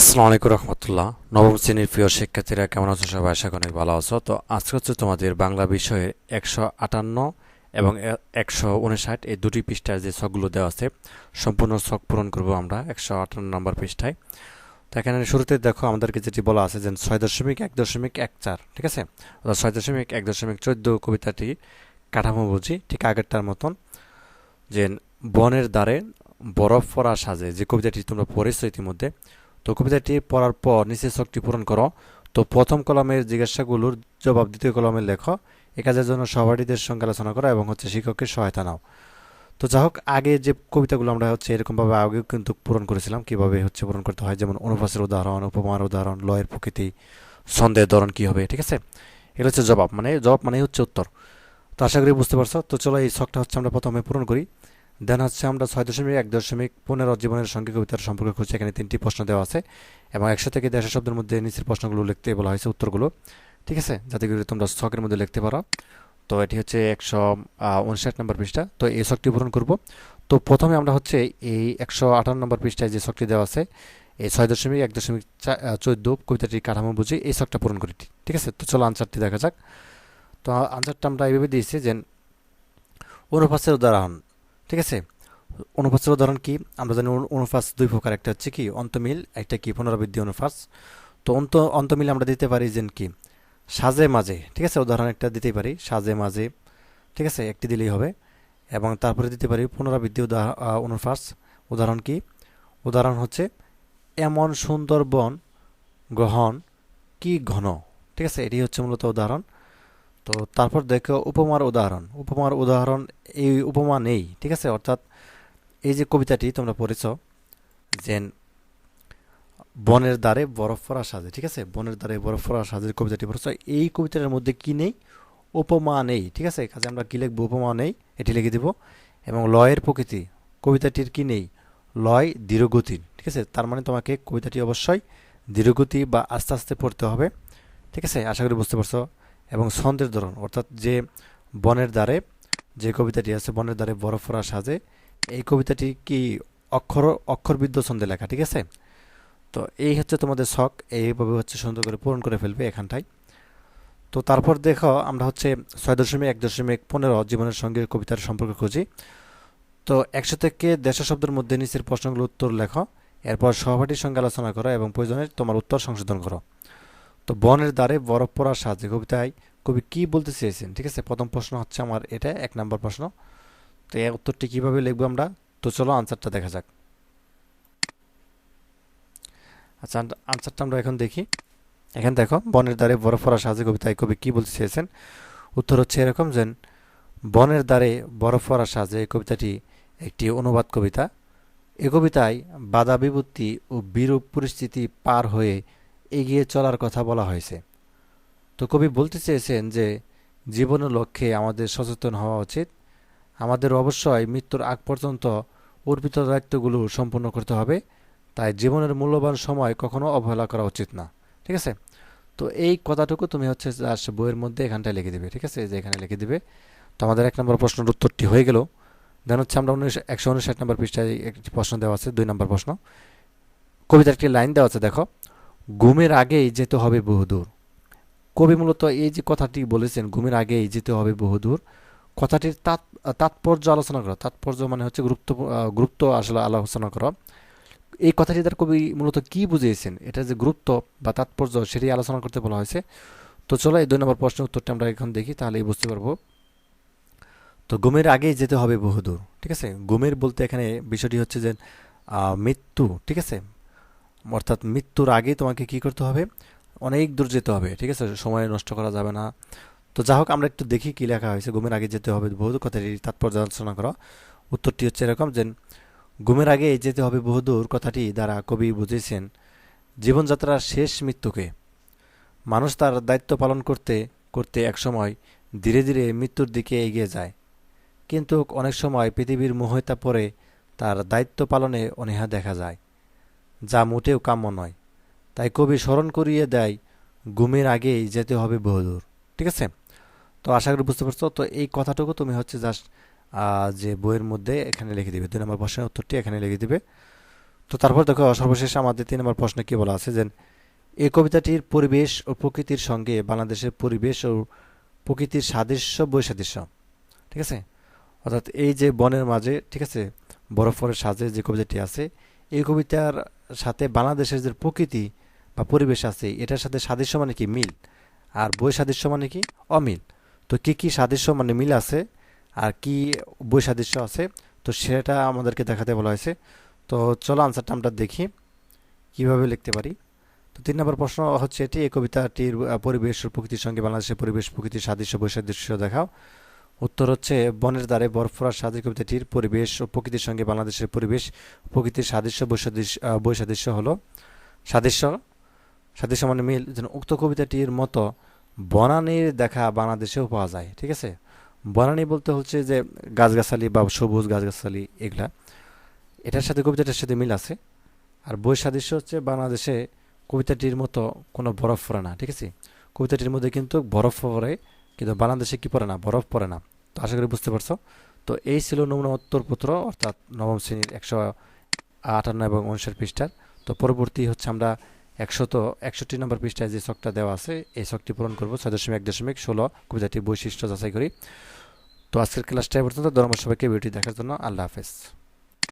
আসসালামু আলাইকুম রহমতুল্লাহ। নবম শ্রেণির প্রিয় শিক্ষার্থীরা, কেমন আছো সবাই? আশা করি ভালো আছো। তো আজকে হচ্ছে তোমাদের বাংলা বিষয়ে একশো আটান্ন এবং একশো উনষাট এই দুটি পৃষ্ঠার যে ছকগুলো দেওয়া আছে, সম্পূর্ণ ছক পূরণ করব আমরা একশো আটান্ন নম্বর পৃষ্ঠায়। তো এখানে শুরুতে দেখো, আমাদেরকে যেটি বলা আছে যে ছয় দশমিক এক দশমিক এক চার, ঠিক আছে? অর্থাৎ ছয় দশমিক এক দশমিক চোদ্দ কবিতাটি কাঠামো বুঝি, ঠিক আগেরটার মতন, যে বনের দ্বারে বরফ পড়া সাজে, যে কবিতাটি তোমরা পড়েছো ইতিমধ্যে তো কবিতাটি পড়ার পর নিচে ছকটি পূরণ করো। তো প্রথম কলমের জিজ্ঞাসাগুলোর জবাব দ্বিতীয় কলমে লেখো। এ কাজের জন্য সহপাঠীদের সঙ্গে আলোচনা করো এবং হচ্ছে শিক্ষকের সহায়তা নাও। তো যাই হোক, আগে যে কবিতাগুলো আমরা হচ্ছে এরকমভাবে আগেও কিন্তু পূরণ করেছিলাম, কীভাবে হচ্ছে পূরণ করতে হয়, যেমন অনুপাসের উদাহরণ, উপমার উদাহরণ, লয়ের প্রকৃতি সন্দেহের ধরন কী হবে, ঠিক আছে? এগুলো হচ্ছে জবাব মানে জবাব মানেই হচ্ছে উত্তর। তো আশা করি বুঝতে পারছ। তো চলো এই শখটা হচ্ছে আমরা প্রথমে পূরণ করি। দেন হচ্ছে আমরা ছয় দশমিক এক দশমিক পনেরো জীবনের সঙ্গে কবিতার সম্পর্কে খুঁজছি এখানে তিনটি প্রশ্ন দেওয়া আছে এবং একশো থেকে দেড়শো শব্দের মধ্যে নিচের প্রশ্নগুলো লিখতে বলা হয়েছে উত্তরগুলো। ঠিক আছে? যাতে করে তোমরা ছকের মধ্যে লিখতে পারো। তো এটি হচ্ছে একশো উনষাট নম্বর পৃষ্ঠা। তো এই ছকটি পূরণ করব। তো প্রথমে আমরা হচ্ছে এই একশো আঠান্ন নম্বর পৃষ্ঠায় যে ছকটি দেওয়া আছে, এই ছয় দশমিক এক দশমিক চোদ্দ কবিতাটি কাঠামো বুঝি এই ছকটা পূরণ করি। ঠিক আছে? তো চলো আনসারটি দেখা যাক। তো আনসারটা আমরা এইভাবে দিয়েছি যে অনুপাসের উদাহরণ ঠিক আছে? অনুপাতের উদাহরণ কি? আমরা জানি অনুপাস দুই প্রকার, একটা হচ্ছে কি অন্তমিল, একটা কি পুনরাবৃত্তি অনুপাস তো অন্ত অন্তমিল আমরা দিতে পারি যেন কি? সাজে মাঝে, ঠিক আছে? উদাহরণ একটা দিতেই পারি, সাজে মাঝে, ঠিক আছে? একটি দিলেই হবে। এবং তারপরে দিতে পারি পুনরাবৃত্তি অনুপাস উদাহরণ কি? উদাহরণ হচ্ছে, এমন সুন্দর বন গ্রহণ কি ঘন? ঠিক আছে? এটি হচ্ছে মূলত উদাহরণ। তো তারপর দেখো উপমার উদাহরণ। উপমার উদাহরণ এই উপমা নেই, ঠিক আছে? অর্থাৎ এই যে কবিতাটি তোমরা পড়েছ যে বনের দ্বারে বরফ পড়া সাজে, ঠিক আছে? বনের দ্বারে বরফ পড়া সাজের কবিতাটি পড়েছ। এই কবিতাটার মধ্যে কি নেই? উপমা নেই, ঠিক আছে? কাজে আমরা কী লিখব? উপমা নেই, এটি লিখে দিব। এবং লয়ের প্রকৃতি, কবিতাটির কি নেই? লয় দৃঢ়গতি ঠিক আছে? তার মানে তোমাকে কবিতাটি অবশ্যই দৃঢ়গতি বা আস্তে আস্তে পড়তে হবে, ঠিক আছে? আশা করি বুঝতে পারছ। এবং ছন্দের ধরন, অর্থাৎ যে বনের দ্বারে যে কবিতাটি আছে, বনের দ্বারে বরফ পড়া সাজে, এই কবিতাটি কি অক্ষর অক্ষরবিদ্য ছন্দে লেখা, ঠিক আছে? তো এই হচ্ছে তোমাদের শখ, এইভাবে হচ্ছে সুন্দর করে পূরণ করে ফেলবে এখানটায়। তো তারপর দেখো, আমরা হচ্ছে ছয় দশমিক এক দশমিক পনেরো জীবনের সঙ্গে কবিতার সম্পর্ক খুঁজি। তো একশো থেকে দেড়শো শব্দের মধ্যে নিচের প্রশ্নগুলো উত্তর লেখো, এরপর সহপাঠীর সঙ্গে আলোচনা করো এবং প্রয়োজনে তোমার উত্তর সংশোধন করো। তো বনের দ্বারে বরফ পড়ার সাহায্যে কবিতায় কবি কি বলতে চেয়েছেন? ঠিক আছে, প্রথম প্রশ্ন হচ্ছে আমার এটা, এক নম্বর প্রশ্ন। তো এই উত্তরটি কীভাবে লিখব আমরা? তো চলো আনসারটা দেখা যাক। আচ্ছা আনসারটা আমরা এখন দেখি। এখানে দেখো, বনের দ্বারে বরফ পড়ার সাহায্যে কবিতায় কবি কি বলতে চেয়েছেন? উত্তর হচ্ছে এরকম যে, বনের দ্বারে বরফ পড়ার সাহায্যে এই কবিতাটি একটি অনুবাদ কবিতা। এ কবিতায় বাধা বিভূতি ও বিরূপ পরিস্থিতি পার হয়ে এগিয়ে চলার কথা বলা হয়েছে। তো কবি বলতে চেয়েছেন যে, জীবনের লক্ষ্যে আমাদের সচেতন হওয়া উচিত। আমাদের অবশ্যই মৃত্যুর আগ পর্যন্ত অর্পিত দায়িত্বগুলো সম্পূর্ণ করতে হবে। তাই জীবনের মূল্যবান সময় কখনো অবহেলা করা উচিত না। ঠিক আছে? তো এই কথাটুকু তুমি হচ্ছে বইয়ের মধ্যে এখানটায় লিখে দিবে। ঠিক আছে? যে এখানে লিখে দিবে। তো আমাদের এক নম্বর প্রশ্নের উত্তরটি হয়ে গেল। দেন হচ্ছে আমরা উনিশ, একশো উনষাট নম্বর পৃষ্ঠায় একটি প্রশ্ন দেওয়া আছে, দুই নম্বর প্রশ্ন। কবিতার একটি লাইন দেওয়া আছে, দেখো। ঘুমের আগেই যেতে হবে বহুদূর। কবি মূলত এই যে কথাটি বলেছেন, ঘুমের আগেই যেতে হবে বহুদূর, কথাটির তাৎ, তাৎপর্য আলোচনা করা। তাৎপর্য মানে হচ্ছে গুরুত্ব গুরুত্ব আসলে আলোচনা করা। এই কথাটি তার কবি মূলত কি বুঝিয়েছেন? এটা যে গুরুত্ব বা তাৎপর্য সেটি আলোচনা করতে বলা হয়েছে। তো চলো এই দুই নম্বর প্রশ্নের উত্তরটা আমরা এখন দেখি, তাহলেই বুঝতে পারব। তো ঘুমের আগেই যেতে হবে বহুদূর, ঠিক আছে? ঘুমের বলতে এখানে বিষয়টি হচ্ছে যে মৃত্যু, ঠিক আছে? অর্থাৎ মৃত্যুর আগে তোমাকে কি করতে হবে? অনেক দূর যেতে হবে, ঠিক আছে? সময় নষ্ট করা যাবে না। তো যা হোক, আমরা একটু দেখি কী লেখা হয়েছে। ঘুমের আগে যেতে হবে, বহুদূর কথাটি তাৎপর্য আলোচনা করো। উত্তরটি হচ্ছে এরকম যে, ঘুমের আগে যেতে হবে বহুদূর কথাটি দ্বারা কবি বুঝেছেন। জীবনযাত্রার শেষ মৃত্যুকে। মানুষ তার দায়িত্ব পালন করতে করতে একসময় ধীরে ধীরে মৃত্যুর দিকে এগিয়ে যায়। কিন্তু অনেক সময় পৃথিবীর মোহিতা পরে তার দায়িত্ব পালনে অনীহা দেখা যায়। যা মোটেও কাম্য নয়। তাই কবি স্মরণ করিয়ে দেয়, ঘুমের আগেই যেতে হবে বহুদূর। ঠিক আছে? তো আশা করি বুঝতে পারছ। তো এই কথাটুকু তুমি হচ্ছে জাস্ট যে বইয়ের মধ্যে এখানে লিখে দিবে। দুই নম্বর প্রশ্নের উত্তরটি এখানে লিখে দিবে। তো তারপর দেখো, সর্বশেষ আমাদের তিন নম্বর প্রশ্নে কি বলা আছে যে এই কবিতাটির পরিবেশ ও প্রকৃতির সঙ্গে বাংলাদেশের পরিবেশ ও প্রকৃতির সাদৃশ্য, বৈসাদৃশ্য। ঠিক আছে? অর্থাৎ এই যে বনের মাঝে, ঠিক আছে, বরফের সাজে যে কবিতাটি আছে, এই কবিতার সাথে বাংলাদেশের যে প্রকৃতি বা পরিবেশ আছে, এটার সাথে সাদৃশ্য মানে কি? মিল। আর বৈসাদৃশ্য মানে কি? অমিল। তো কি কি সাদৃশ্য মানে মিল আছে আর কি বৈসাদৃশ্য আছে? তো সেটা আমাদেরকে দেখাতে বলা হয়েছে। তো চলো আনসারটা আমরা দেখি, কীভাবে লিখতে পারি। তো তিন নম্বর প্রশ্ন হচ্ছে এটি এই কবিতাটির পরিবেশ প্রকৃতির সঙ্গে বাংলাদেশের পরিবেশ, প্রকৃতির সাদৃশ্য, বৈসাদৃশ্য দেখাও। উত্তর হচ্ছে, বনের দ্বারে বরফরা সাদৃশ্য কবিতাটির পরিবেশ ও প্রকৃতির সঙ্গে বাংলাদেশের পরিবেশ প্রকৃতির সাদৃশ্য বৈসাদৃশ্য বৈসাদৃশ্য হলো সাদৃশ্য। সাদৃশ্য মানে মিল, যেন উক্ত কবিতাটির মতো বনানীর দেখা বাংলাদেশেও পাওয়া যায়, ঠিক আছে? বনানী বলতে হচ্ছে যে গাছগাছালি বা সবুজ গাছগাছালি, এগুলা। এটার সাথে, কবিতাটার সাথে মিল আছে। আর বই সাদৃশ্য হচ্ছে বাংলাদেশে কবিতাটির মতো কোনো বরফ পড়ে না, ঠিক আছে? কবিতাটির মধ্যে কিন্তু বরফ পড়ে কিন্তু বাংলাদেশে কি পড়ে না? বরফ পড়ে না। তো আশা করি বুঝতে পারছ। তো এই ছিল নমুনা উত্তরপত্র অর্থাৎ নবম শ্রেণির একশো আটান্ন এবং উনষাট পৃষ্ঠার। তো পরবর্তী হচ্ছে আমরা একশত একষট্টি নম্বর পৃষ্ঠায় যে শখটা দেওয়া আছে, এই শখটি পূরণ করব ছয় দশমিক এক দশমিক ষোলো কবিতাটির বৈশিষ্ট্য যাচাই করি। তো আজকের ক্লাসটা এ পর্যন্ত। ধন্যবাদ সবাইকে ভিডিওটি দেখার জন্য। আল্লাহ হাফেজ।